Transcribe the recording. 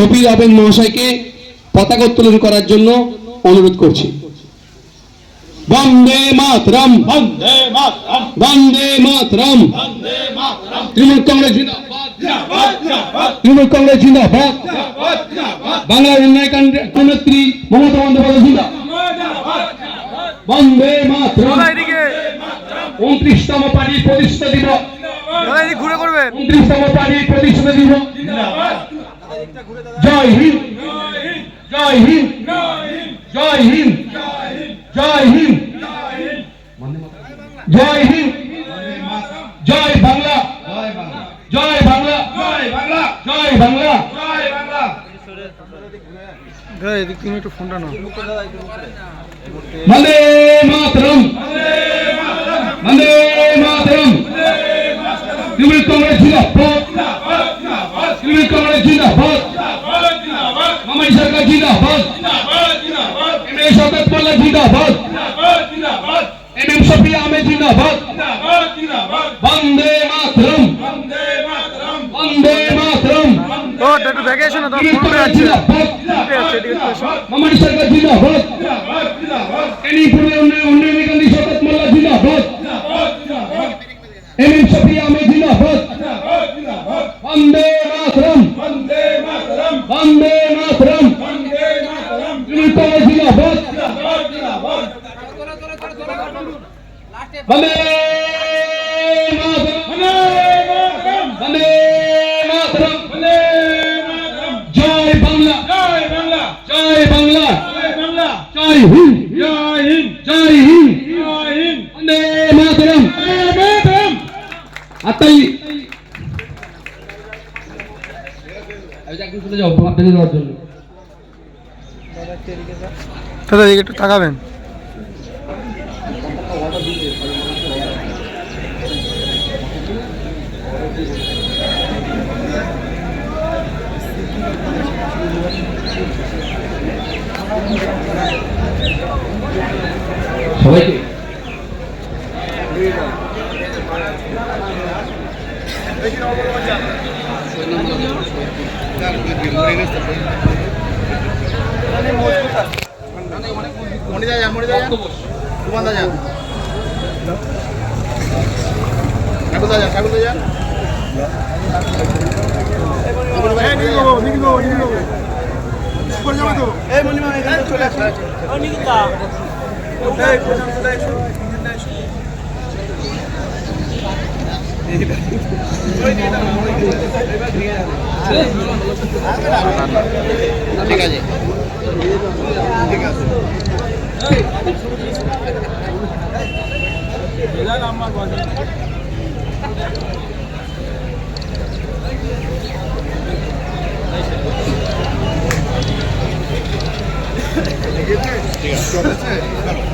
শফির আবেদ মহাশয়কে পতাকা উত্তোলন করার জন্য অনুরোধ করছি। বন্দে মাতরম। বন্দে মাতরম। বন্দে মাতরম। বন্দে তৃণমূল কংগ্রেস তৃণমূল কংগ্রেস জিন্দাবাদ। বাংলার উন্নয়ন নেত্রী মমতা বন্দ্যোপাধ্যায় জিন্দাবাদ। বন্দে মাতরম। উনত্রিশতম পার্টির প্রতিষ্ঠা দিবস। ঘুরে করবেন। উনত্রিশতম পার্টির প্রতিষ্ঠা দিবস। জয় হিন্দ। জয় হিন্দ। জয় হিন্দ। জয় হিন্দ। জয় হিন্দ। জয় বাংলা। জয় বাংলা। জয় বাংলা। জয় বাংলা। জয় বাংলা। এদিক তুমি একটু ফোনটা নাও। বন্দে মাতরম। বন্দে মাতরম। তৃণমূল কংগ্রেস জিন্দাবাদ। তৃণমূল কংগ্রেস জিন্দাবাদ। মামাই সরকার জিন্দাবাদ এম এ শওকত মোল্লা জিন্দাবাদ এম এম শফি আহমেদ জিন্দাবাদ বন্দে মাতরম বন্দে মাতরম ও একটু দেখে এসো না তোমার তৃণমূল ফোন কংগ্রেস আছে জিন্দাবাদ উঠে যাচ্ছে এদিকে একটু এসো। মামাই সরকার জিন্দাবাদ এনিপুরের উন্নয়ন উন্নয়ন গান্ধী শওকত মোল্লা জিন্দাবাদ এম এম শফি আহমেদ জিন্দাবাদ বন্দে মাতরম বন্দে মাতরম তৃণমূল কংগ্রেস জিন্দাবাদ বন্দে মাতরম বন্দে মাতরম জয় বাংলা জয় বাংলা জয় হিন্দ জয় বন্দে মাতরম যাও আপনাদের দেওয়ার জন্য দাদা এদিকে একটু তাকাবেন। সবাইকে মনে যায় মনে যায় সুমান দা যান। ঠাকুর দা যান ঠাকুর দা যান। ঠিক আছে ঠিক আছে ঠিক আছে